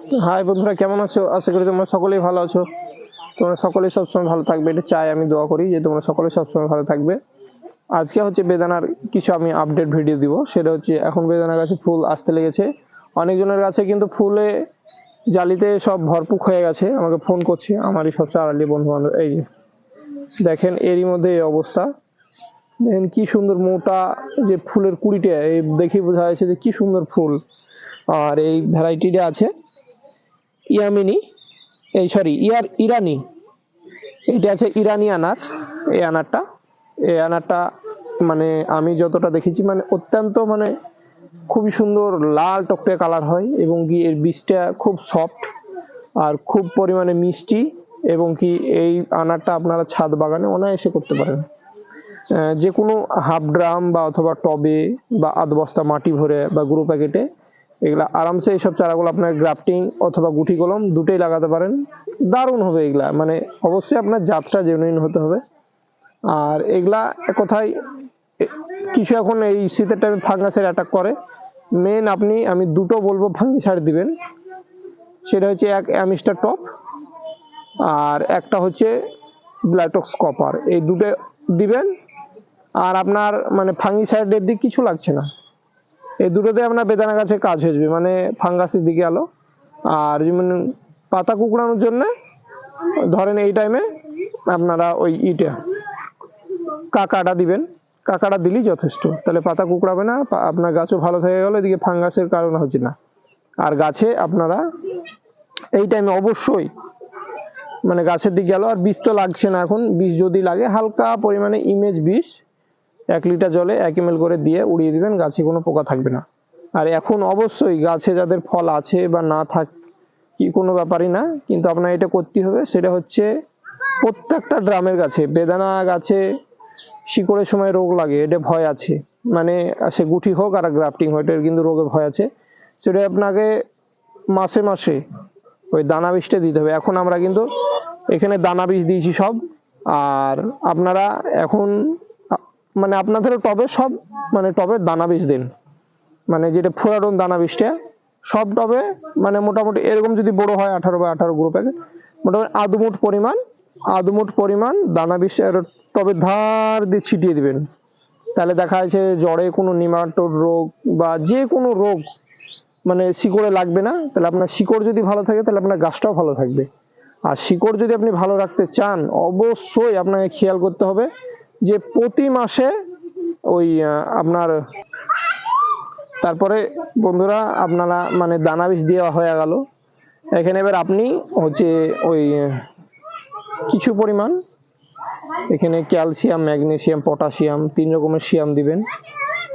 High বন্ধুরা, কেমন আছো? আশা করি তোমরা সকলেই ভালো আছো। তোমরা সকলেই সবসময় ভালো থাকবে। এটা চাই, আমি দোয়া করি যে তোমরা সকলেই সবসময় ভালো থাকবে। আজকে হচ্ছে বেদানার কিছু আমি আপডেট ভিডিও দিব। সেটা হচ্ছে, এখন বেদানা গাছে ফুল আসতে লেগেছে। অনেকজনের কাছে কিন্তু ফুলে জালিতে সব ভরপুর হয়ে গেছে। আমাকে ফোন করছে, আমারই সব চারালি বন্ধু বান্ধব এই যে, দেখেন, এরই মধ্যে এই অবস্থা। দেখেন কি সুন্দর মোটা যে ফুলের কুড়িটা, এই দেখেই বোঝা যাচ্ছে যে কি সুন্দর ফুল। আর এই ভ্যারাইটিটা আছে। ইয়ামিনি, এই সরি, ইয়ার ইরানি এটা আছে ইরানি আনার, এই আনারটা এই আনারটা মানে আমি যতটা দেখেছি মানে অত্যন্ত মানে খুবই সুন্দর লাল টকটকে কালার হয় এবং কি এর বীজটা খুব সফট আর খুব পরিমাণে মিষ্টি এবং কি এই আনারটা আপনারা ছাদ বাগানে অনায়াসে করতে পারেন। যে কোনো হাফ ড্রাম বা অথবা টবে বা আধ বস্তা মাটি ভরে বা গুঁড়ো প্যাকেটে এগুলা আরামসে এইসব চারাগুলো আপনার গ্রাফটিং অথবা গুটি কলম দুটোই লাগাতে পারেন। দারুণ হবে এগুলা। মানে অবশ্যই আপনার জাতটা জেনুইন হতে হবে। আর এগুলা কথায় কিছু এখন এই শীতের টাইমে ফাঙ্গাসের অ্যাটাক করে। মেন আপনি, আমি দুটো বলব ফাঙ্গিসাইড দিবেন। সেটা হচ্ছে এক অ্যামিস্টার টপ আর একটা হচ্ছে ব্ল্যাটক্স কপার এই দুটো দিবেন। আর আপনার মানে ফাঙ্গিসাইডের দিক কিছু লাগছে না। এই দুটোতে আপনার বেদানা গাছে কাজ হয়ে মানে ফাঙ্গাসের দিকে আলো। আর যেমন পাতা কুকড়ানোর জন্য, ধরেন এই টাইমে আপনারা ওই ইটা, কাকাটা দিবেন। কাকাটা দিলেই যথেষ্ট। তাহলে পাতা কুকড়াবে না আপনার গাছও ভালো থেকে গেল, এদিকে ফাঙ্গাসের কারণ হচ্ছে না। আর গাছে আপনারা এই টাইমে অবশ্যই মানে গাছের দিকে গেল আর বিষ তো লাগছে না এখন। বিষ যদি লাগে, হালকা পরিমাণে ইমেজ বিষ এক লিটার জলে এক এম করে দিয়ে উড়িয়ে দিবেন, গাছে কোনো পোকা থাকবে না। আর এখন অবশ্যই গাছে যাদের ফল আছে বা না থাক, কি কোনো ব্যাপারই না, কিন্তু আপনার এটা করতে হবে, সেটা হচ্ছে প্রত্যেকটা ড্রামের গাছে, বেদানা গাছে, শিকড়ের সময় রোগ লাগে, এটা ভয় আছে। মানে সে গুটি হোক আর গ্রাফটিং হোক, এটার কিন্তু রোগে ভয় আছে। সেটা আপনাকে মাসে মাসে ওই দানা বীজটা দিতে হবে। এখন আমরা কিন্তু এখানে দানা বীজ দিয়েছি সব, আর আপনারা এখন মানে আপনাদের টবে সব মানে টবে দানা বীজ দিন। মানে যেটা ফোরাডন দানা বীজটা সব টবে মানে মোটামুটি এরকম যদি বড় হয় আঠারো বা আঠারো গ্রুপ প্যাকেট মোটামুটি আধমুট পরিমাণ আধমুট পরিমাণ দানা বীজ টবে ধার দিয়ে ছিটিয়ে দিবেন। তাহলে দেখা যাচ্ছে জ্বরে কোনো নিমাটোড রোগ বা যে কোনো রোগ মানে শিকড়ে লাগবে না, তাহলে আপনার শিকড় যদি ভালো থাকে, তাহলে আপনার গাছটাও ভালো থাকবে। আর শিকড় যদি আপনি ভালো রাখতে চান, অবশ্যই আপনাকে খেয়াল করতে হবে যে প্রতি মাসে ওই আপনার, তারপরে বন্ধুরা আপনারা মানে দানা বীজ দেওয়া হয়ে গেল। এখানে এবার আপনি হচ্ছে ওই, কিছু পরিমাণ এখানে ক্যালসিয়াম, ম্যাগনেসিয়াম, পটাশিয়াম, তিন রকমের শিয়াম দিবেন।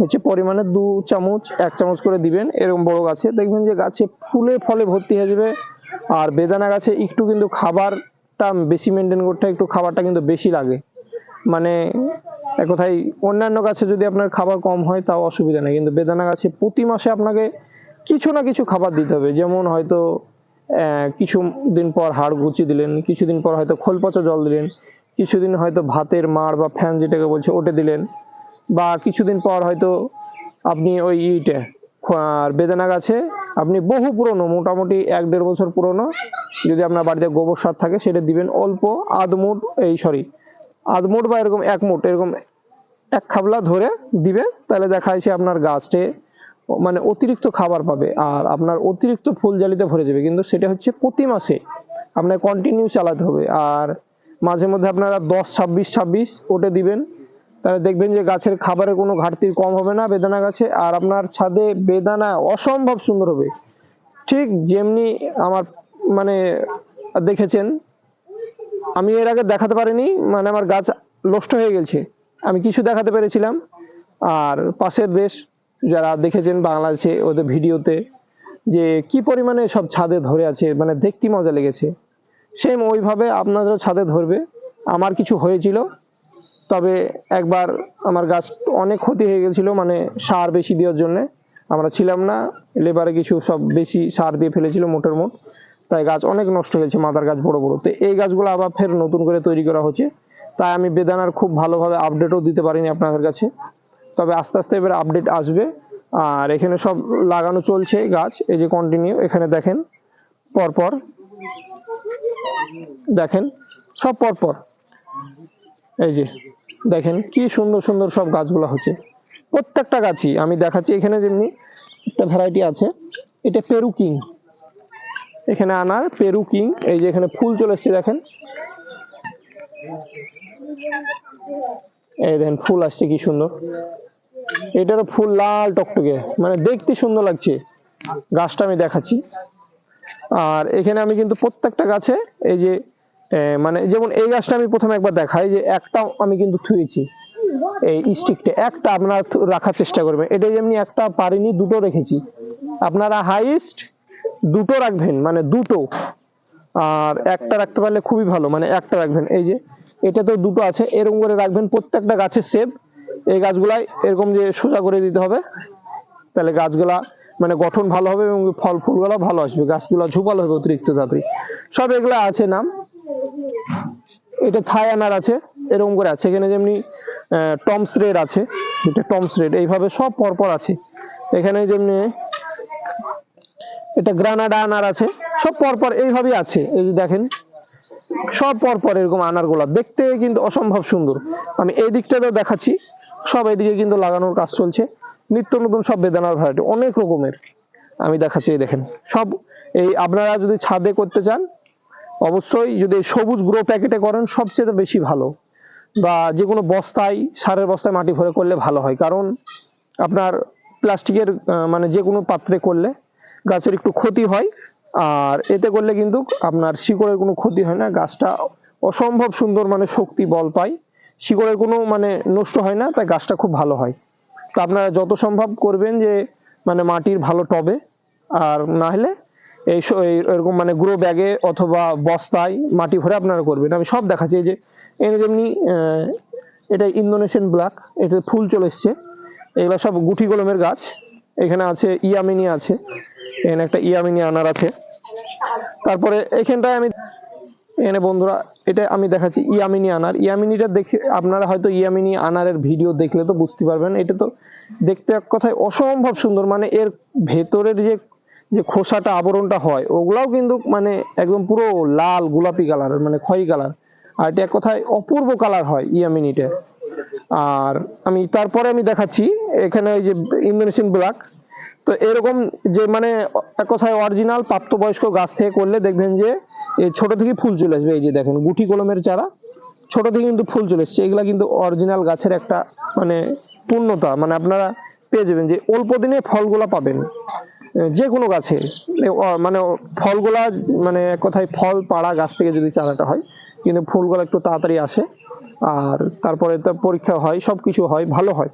হচ্ছে পরিমাণে দু চামচ, এক চামচ করে দিবেন। এরকম বড় গাছে দেখবেন যে গাছে ফুলে ফলে ভর্তি হয়ে যাবে। আর বেদানা গাছে একটু কিন্তু খাবারটা বেশি মেনটেন করতে একটু খাবারটা কিন্তু বেশি লাগে। মানে এক কথায় অন্যান্য গাছে যদি আপনার খাবার কম হয় তাও অসুবিধা নেই। কিন্তু বেদানা গাছে প্রতি মাসে আপনাকে কিছু না কিছু খাবার দিতে হবে। যেমন হয়তো আহ, কিছু দিন পর হাড় গুছিয়ে দিলেন কিছুদিন পর হয়তো খোল পচা জল দিলেন কিছুদিন হয়তো ভাতের মাড় বা ফ্যান যেটাকে বলছে ওটে দিলেন বা কিছুদিন পর হয়তো আপনি ওই ইটা আর বেদানা গাছে আপনি বহু পুরনো মোটামুটি এক দেড় বছর পুরনো যদি আপনার বাড়িতে গোবর সার থাকে সেটা দিবেন অল্প আধ মুঠ এই সরি আধ মুঠ বা এরকম এক মুঠ, এরকম এক খাবলা ধরে দিবে, তাহলে দেখা যাচ্ছে আপনার গাছটে মানে অতিরিক্ত খাবার পাবে আর আপনার অতিরিক্ত ফুল জালিতে ভরে যাবে। কিন্তু সেটা হচ্ছে প্রতি মাসে আপনার কন্টিনিউ চালাতে হবে আর মাঝে মধ্যে আপনারা দশ, ছাব্বিশ ছাব্বিশ ওটা দিবেন। তাহলে দেখবেন যে গাছের খাবারের কোনো ঘাটতি কম হবে না বেদানা গাছে আর আপনার ছাদে বেদানা অসম্ভব সুন্দর হবে। ঠিক যেমনি আমার মানে দেখেছেন আমি এর আগে দেখাতে পারিনি মানে আমার গাছ নষ্ট হয়ে গেছে। আমি কিছু দেখাতে পেরেছিলাম। আর পাশের দেশ যারা দেখেছেন বাংলাদেশে ওদের ভিডিওতে, যে কি পরিমাণে সব ছাদে ধরে আছে মানে দেখতে মজা লেগেছে। সেম ওইভাবে আপনাদেরও ছাদে ধরবে। আমার কিছু হয়েছিল, তবে একবার আমার গাছ অনেক ক্ষতি হয়ে গেছিল মানে সার বেশি দেওয়ার জন্য। আমরা ছিলাম না, লেবারে কিছু সব বেশি সার দিয়ে ফেলেছিল মোটের মোট। তাই গাছ অনেক নষ্ট হয়েছে মাদার গাছ বড় বড়। তো এই গাছগুলো আবার ফের নতুন করে তৈরি করা হচ্ছে। তাই আমি বেদানার খুব ভালোভাবে আপডেটও দিতে পারিনি আপনাদের কাছে। তবে আস্তে আস্তে এবার আপডেট আসবে। আর এখানে সব লাগানো চলছে গাছ। এই যে কন্টিনিউ এখানে দেখেন, পরপর। দেখেন, সব পরপর। এই যে, দেখেন, কি সুন্দর সুন্দর সব গাছগুলো হচ্ছে। প্রত্যেকটা গাছই আমি দেখাচ্ছি। এখানে যেমনি একটা ভ্যারাইটি আছে, এটা পেরু কিং এখানে আনার পেরু কিং, এই যে এখানে ফুল চলে এসছে, দেখেন। এই দেখেন, ফুল আসছে, কি সুন্দর। এটারও ফুল লাল টকটকে মানে দেখতে সুন্দর লাগছে। গাছটা আমি দেখাচ্ছি। আর এখানে আমি কিন্তু প্রত্যেকটা গাছে এই যে মানে যেমন এই গাছটা আমি প্রথমে একবার দেখাই, যে একটা আমি কিন্তু থুয়েছি। এই স্টিকটা, একটা আপনারা রাখার চেষ্টা করবেন। এটা যেমনি একটা পারিনি, দুটো রেখেছি। আপনারা হাইস্ট দুটো রাখবেন মানে দুটো। আর একটা রাখতে পারলে খুবই ভালো মানে একটা রাখবেন। এই যে, এটা তো দুটো আছে, এরকম করে রাখবেন, প্রত্যেকটা গাছের শেপ এই গাছগুলাই এরকম যে সোজা করে দিতে হবে, তাহলে গাছগুলা মানে গঠন ভালো হবে এবং ফল ফুলগুলো ভালো আসবে, গাছগুলো ঝোপালো হবে অতিরিক্ত তাড়াতাড়ি। সব এগুলো আছে নাম। এটা থাই আনার আছে, এরকম করে আছে। এখানে যেমনি টমস রেড আছে, এটা টমস রেড, এইভাবে সব পরপর আছে। এখানে যেমনি এটা গ্রানাডা আনার আছে। সব পরপর এইভাবেই আছে। এই দেখেন, সব পরপর এরকম আনার গোলাপ দেখতে কিন্তু অসম্ভব সুন্দর। আমি এই দিকটাতেও দেখাচ্ছি। সব এদিকে কিন্তু লাগানোর কাজ চলছে। নিত্য নতুন সব বেদানার ভ্যারাইটি অনেক রকমের। আমি দেখাচ্ছি, এই দেখেন। সব এই আপনারা যদি ছাদে করতে চান, অবশ্যই যদি সবুজ গ্রো প্যাকেটে করেন, সবচেয়ে বেশি ভালো। বা যে কোনো বস্তায়, সারের বস্তায় মাটি ভরে করলে ভালো হয়। কারণ আপনার প্লাস্টিকের মানে যে কোনো পাত্রে করলে গাছের একটু ক্ষতি হয়, আর এতে করলে কিন্তু আপনার শিকড়ের কোনো ক্ষতি হয় না, গাছটা অসম্ভব সুন্দর মানে শক্তি বল পায়, শিকড়ের কোনো মানে নষ্ট হয় না, তাই গাছটা খুব ভালো হয়। তো আপনারা যত সম্ভব করবেন যে মানে মাটির ভালো টবে, আর না হলে এই এরকম মানে গ্রো ব্যাগে অথবা বস্তায় মাটি ভরে আপনারা করবেন। আমি সব দেখাচ্ছি যে এখানে যেমনি এটা ইন্দোনেশিয়ান ব্ল্যাক এটা ফুল চলে এসছে। এগুলো সব গুটি কলমের গাছ, এখানে আছে ইয়ামিনি আছে। এখানে একটা ইয়ামিনি আনার আছে। তারপরে এখানটায় আমি এখানে বন্ধুরা, এটা আমি দেখাচ্ছি ইয়ামিনি আনার। ইয়ামিনিটা দেখে আপনারা হয়তো ইয়ামিনি আনারের ভিডিও দেখলে তো বুঝতে পারবেন, এটা তো দেখতে এক কথায় অসম্ভব সুন্দর। মানে এর ভেতরের যে যে খোসাটা, আবরণটা হয়, ওগুলাও কিন্তু মানে একদম পুরো লাল গোলাপি কালারের মানে খয়েরি কালার আর এটা এক কথায় অপূর্ব কালার হয় ইয়ামিনিটা। আর আমি তারপরে আমি দেখাচ্ছি, এখানে ওই যে ইন্দোনেশিয়ান ব্ল্যাক তো এরকম যে মানে এক কথায় অরিজিনাল প্রাপ্তবয়স্ক গাছ থেকে করলে দেখবেন যে ছোট থেকে ফুল চলে আসবে। এই যে দেখেন, গুটি কলমের চারা, ছোট থেকে কিন্তু ফুল চলে এসছে। এগুলা কিন্তু অরিজিনাল গাছের একটা মানে পূর্ণতা। মানে আপনারা পেয়ে যাবেন যে অল্প দিনে ফলগুলা পাবেন। যে কোনো গাছে। মানে ফলগুলা মানে কথায় ফল, পাড়া, গাছ থেকে যদি চারাটা হয়, কিন্তু ফুলগুলো একটু তাড়াতাড়ি আসে। আর তারপরে তো পরীক্ষা হয় সব কিছু হয়, ভালো হয়।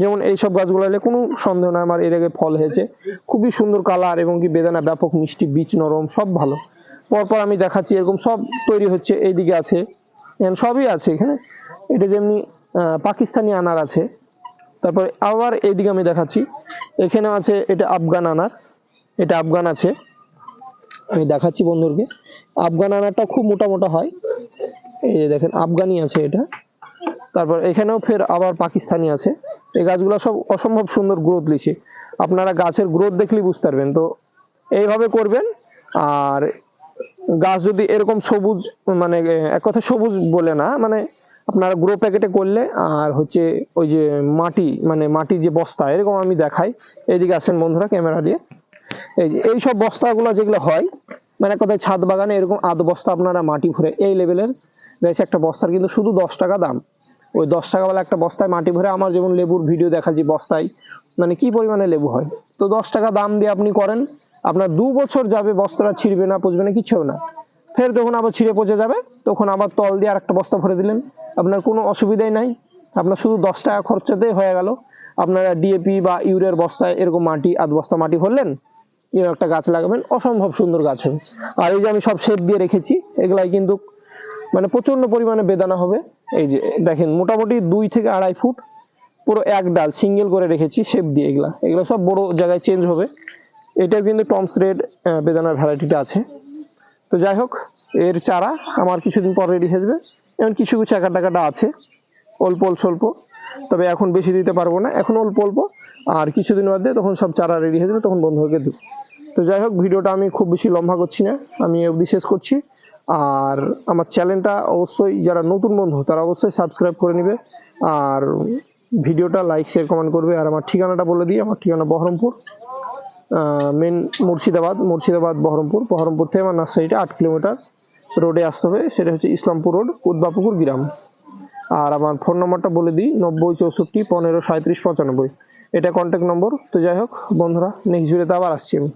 যেমন এই সব গাছগুলো হলে কোনো সন্দেহ নাই, আমার এর আগে ফল হয়েছে। খুবই সুন্দর কালার এবং কি বেদানা, ব্যাপক মিষ্টি, বীজ, নরম, সব ভালো। পরপর আমি দেখাচ্ছি, এরকম সব তৈরি হচ্ছে, এইদিকে আছে। সবই আছে এখানে। এটা যেমনি পাকিস্তানি আনার আছে। তারপরে আবার এইদিকে আমি দেখাচ্ছি। এখানে আছে, এটা আফগান আনার। এটা আফগান আছে। আমি দেখাচ্ছি বন্ধুরকে আফগান আনারটা খুব মোটা মোটা হয়। এই যে দেখেন, আফগানি আছে এটা। তারপর এখানেও ফের আবার পাকিস্তানি আছে। এই গাছগুলো সব অসম্ভব সুন্দর গ্রোথ লিছে। আপনারা গাছের গ্রোথ দেখলেই বুঝতে পারবেন। তো এইভাবে করবেন, আর গাছ যদি এরকম সবুজ মানে এক কথা সবুজ বলে না মানে আপনারা গ্রো প্যাকেটে করলে, আর হচ্ছে ওই যে মাটি মানে মাটি যে বস্তা, এরকম আমি দেখাই। এইদিকে আসেন বন্ধুরা, ক্যামেরা দিয়ে। এই যে, এই সব বস্তাগুলো যেগুলো হয় মানে এক কথায় ছাদ বাগানে এরকম আধ বস্তা আপনারা মাটি ভরে, এই লেভেলের রয়েছে একটা বস্তার, কিন্তু শুধু দশ টাকা দাম। ওই দশ টাকা টাকাওয়ালা একটা বস্তায় মাটি ভরে আমার যেমন লেবুর ভিডিও দেখা যে বস্তায় মানে কি পরিমাণে লেবু হয়? তো দশ টাকা দাম দিয়ে আপনি করেন, আপনার দু বছর যাবে বস্তাটা ছিঁড়বে না পচবে না কিছু না। ফের যখন আবার ছিঁড়ে পচে যাবে, তখন আবার তল দিয়ে আর একটা বস্তা ভরে দিলেন। আপনার কোনো অসুবিধাই নাই। আপনার শুধু দশ টাকা খরচাতেই হয়ে গেল। আপনারা ডিএপি বা ইউরিয়ার বস্তায় এরকম মাটি, আধ বস্তা মাটি ভরলেন, এরকম একটা গাছ লাগাবেন, অসম্ভব সুন্দর গাছ হবে। আর এই যে আমি সব শেপ দিয়ে রেখেছি, এগুলাই কিন্তু মানে প্রচণ্ড পরিমাণে বেদানা হবে। এই যে, দেখেন, মোটামুটি দুই থেকে আড়াই ফুট। পুরো এক ডাল, সিঙ্গেল করে রেখেছি শেপ দিয়ে এগুলা। এগুলো সব বড় জায়গায় চেঞ্জ হবে। এটাও কিন্তু টমস রেড বেদানার ভ্যারাইটিটা আছে। তো যাই হোক, এর চারা আমার কিছুদিন পর রেডি হয়ে যাবে। এমন কিছু কিছু একা টাকাটা আছে, অল্প অল্প, স্বল্প। তবে এখন বেশি দিতে পারব না। এখন অল্প অল্প। আর কিছুদিন বাদে তখন সব চারা রেডি হয়ে যাবে, তখন বন্ধুকে দেবো। তো যাই হোক, ভিডিওটা আমি খুব বেশি লম্বা করছি না। আমি অবধি শেষ করছি। আর আমার চ্যানেলটা অবশ্যই যারা নতুন বন্ধু, তারা অবশ্যই সাবস্ক্রাইব করে নেবে। আর ভিডিওটা লাইক শেয়ার কমেন্ট করবে। আর আমার ঠিকানাটা বলে দিই, আমার ঠিকানা বহরমপুর মেন মুর্শিদাবাদ মুর্শিদাবাদ বহরমপুর। বহরমপুর থেকে আমার নার্সারিটা আট কিলোমিটার রোডে আসতে হবে। সেটা হচ্ছে ইসলামপুর রোড উদ্বাপুকুর গ্রাম। আর আমার ফোন নম্বরটা বলে দিই, নব্বই চৌষট্টি পনেরো সাঁত্রিশ পঁচানব্বই। এটা কন্ট্যাক্ট নম্বর তো যাই হোক, বন্ধুরা নেক্সট ভিডিওতে আবার আসছি আমি।